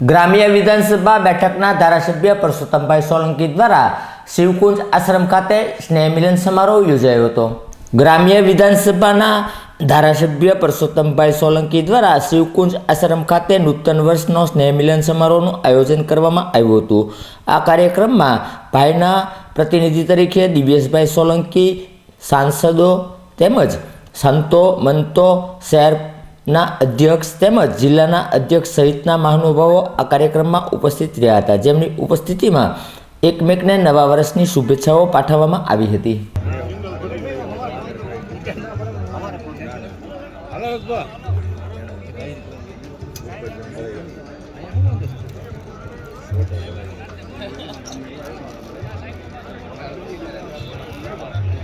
ગ્રામ્ય વિધાનસભા બેઠકના ધારાસભ્ય પરસોત્તમભાઈ સોલંકી દ્વારા શિવકુંજ આશ્રમ ખાતે સ્નેહ મિલન સમારોહ યોજાયો હતો. ગ્રામ્ય વિધાનસભાના ધારાસભ્ય પરસોત્તમભાઈ સોલંકી દ્વારા શિવકુંજ આશ્રમ ખાતે નૂતન વર્ષનો સ્નેહ મિલન સમારોહનું આયોજન કરવામાં આવ્યું હતું. આ કાર્યક્રમમાં ભાઈના પ્રતિનિધિ તરીકે દિવ્યેશભાઈ સોલંકી, સાંસદો તેમજ સંતો, મંતો શહેરના અધ્યક્ષ તેમજ જિલ્લાના અધ્યક્ષ સહિતના મહાનુભાવો આ કાર્યક્રમમાં ઉપસ્થિત રહ્યા હતા. જેમની ઉપસ્થિતિમાં એકમેકને નવા વર્ષની શુભેચ્છાઓ પાઠવવામાં આવી હતી.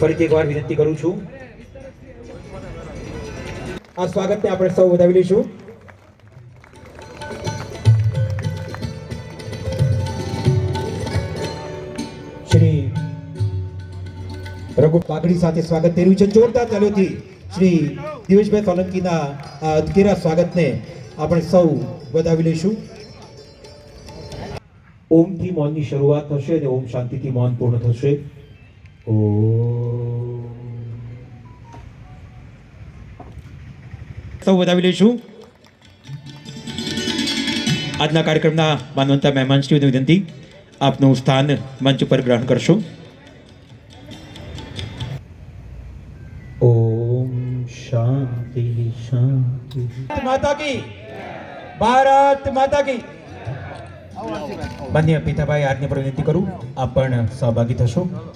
ફરીથી એકવાર વિનંતી કરું છું. આ સ્વાગતને આપણે સૌ વધાવી લઈશું. શ્રી રઘુ પાઘડી સાથે સ્વાગત થઈ રહ્યું છે. જોરદાર તાલીઓથી શ્રી દિવેશભાઈ સોલંકીના આ અદકેરા સ્વાગતને આપણે સૌ વધાવી લઈશું. ઓમથી મૌનની શરૂઆત થશે અને ઓમ શાંતિથી મૌન પૂર્ણ થશે. સૌ વધાવી લઈશું આજના કાર્યક્રમના માનવંતા મહેમાન શ્રીઓને વિનંતી આપનું સ્થાન મંચ ઉપર ગ્રહણ કરશો. ઓમ શાંતિ શાંતિ. માતા કી. ભારત માતા કી. માન્ય પિતાભાઈ આજની પર વિનંતી કરું. આપ પણ સહભાગી થશો.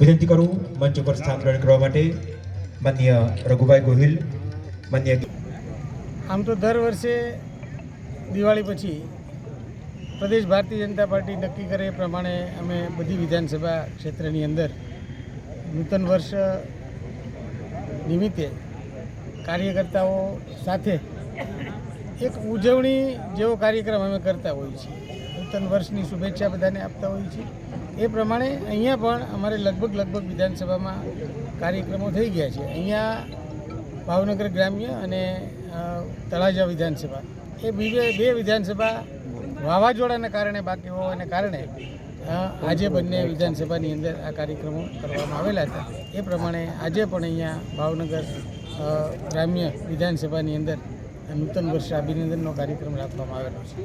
વિનંતી કરું મંચ ઉપર સ્થાન ગ્રહણ કરવા માટે. માન્ય રઘુભાઈ ગોહિલ માન્ય આમ તો દર વર્ષે દિવાળી પછી પ્રદેશ ભારતીય જનતા પાર્ટી નક્કી કરે પ્રમાણે અમે બધી વિધાનસભા ક્ષેત્રની અંદર નૂતન વર્ષ નિમિત્તે કાર્યકર્તાઓ સાથે એક ઉજવણી જેવો કાર્યક્રમ અમે કરતા હોઈએ છીએ. નૂતન વર્ષની શુભેચ્છા બધાને આપતા હોઈએ છીએ. એ પ્રમાણે અહીંયા પણ અમારે લગભગ લગભગ વિધાનસભામાં કાર્યક્રમો થઈ ગયા છે. અહીંયા ભાવનગર ગ્રામ્ય અને તળાજા વિધાનસભા. એ બીજે બે વિધાનસભા વાવાઝોડાના કારણે બાકી હોવાને કારણે આજે બંને વિધાનસભાની અંદર આ કાર્યક્રમો કરવામાં આવેલા હતા. એ પ્રમાણે આજે પણ અહીંયા ભાવનગર ગ્રામ્ય વિધાનસભાની અંદર નૂતન વર્ષ અભિનંદનનો કાર્યક્રમ રાખવામાં આવેલો છે.